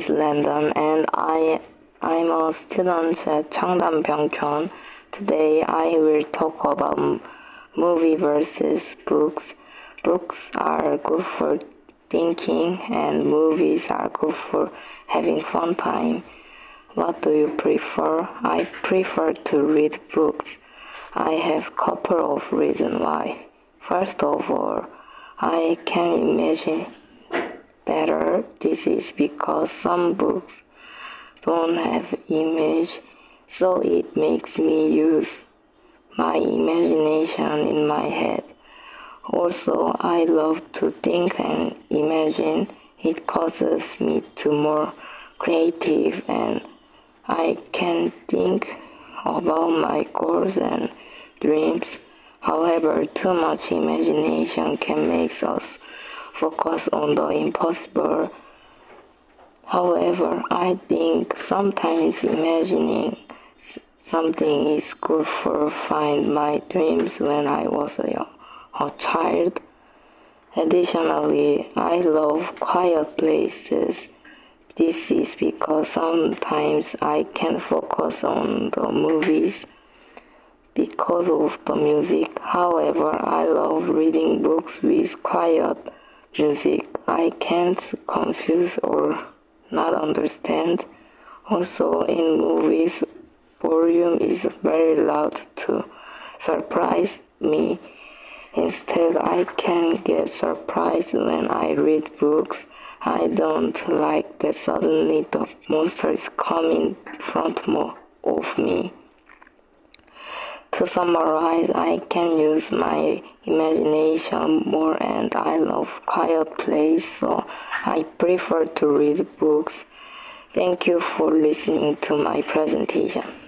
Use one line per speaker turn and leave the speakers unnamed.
is Landon and I I'm a student at Changdam Byungchon. Today I will talk about movie versus books. Books are good for thinking and movies are good for having fun time. What do you prefer? I prefer to read books. I have a couple of reasons why. First of all, I can imagine better. This is because some books don't have image, so it makes me use my imagination in my head. Also, I love to think and imagine. It causes me to more creative and I can think about my goals and dreams. However, too much imagination can make us focus on the impossible. However, I think sometimes imagining something is good for find my dreams when I was a, a child. Additionally, I love quiet places. This is because sometimes I can focus on the movies because of the music. However, I love reading books with quiet music. I can't confuse or not understand. Also, in movies, volume is very loud to surprise me. Instead, I can get surprised when I read books. I don't like that suddenly the monster is coming in front of me. To summarize, I can use my imagination more and I love quiet place, so I prefer to read books. Thank you for listening to my presentation.